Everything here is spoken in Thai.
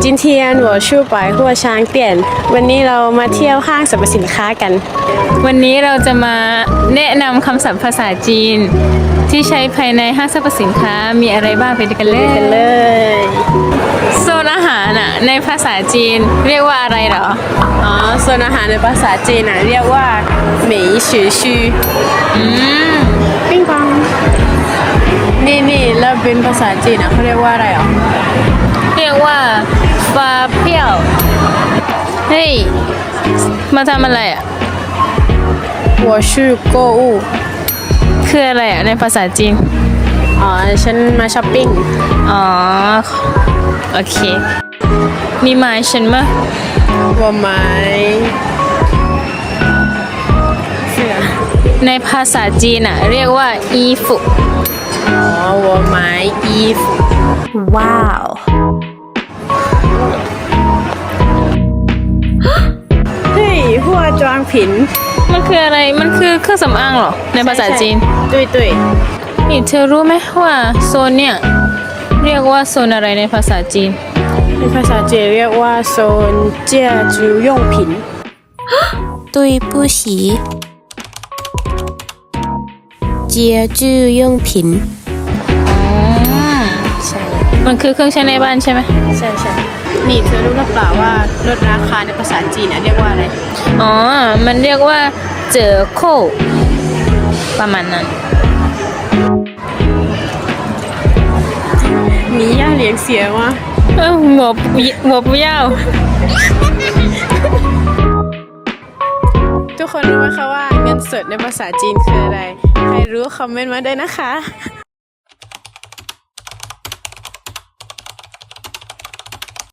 今天我去百货商店วันนี้เรามาเที่ยวห้างสรรพสินค้ากัน วันนี้เราจะมาแนะนำคำศัพท์ภาษาจีน ที่ใช้ภายในห้างสรรพสินค้ามีอะไรบ้างไปดูกันเลย กันเลย โซนอาหารอ่ะในภาษาจีนเรียกว่าอะไรเหรอ อ๋อโซนอาหารในภาษาจีนนะเรียกว่าหมีชือชือ อืม ม เป็นภาษาจีนอะเขาเรียกว่าอะไรอะเรียกว่าฟาเปียวเฮ้ยมาทำอะไรอะหัวชื่อโกอูคืออะไรอะในภาษาจีนอ๋อฉันมาช้อปปิ้งอ๋อโอเค มีไม้ฉันมะว่าไม้ในภาษาจีนอะ เรียกว่าอีฟุ อ๋อวัวไม้ว้าว เฮ้ยหัวจางผินมันคืออะไร มันคือเครื่องสำอางเหรอ ในภาษาจีน ตุยตุยนี่เธอรู้ไหมว่าโซนเนี่ย เรียกว่าโซนอะไรในภาษาจีน ในภาษาจีนเรียกว่าโซนเจียจูยงผินตุยปูฉี เจียจื้อย่งผินมันคือเครื่องใช้ในบ้านใช่ไหมใช่ใช่นี่เธอรู้หรือเปล่าว่าลดราคาในภาษาจีนอะเรียกว่าอะไร อ๋อ มันเรียกว่าเจอโคประมาณนั้น มีย่าเลี้ยงเสียวะเออหบหบย้า ทุกคนรู้ไหมคะว่าเงินสดในภาษาจีนคืออะไร ใครรู้คอมเมนต์มาได้นะคะ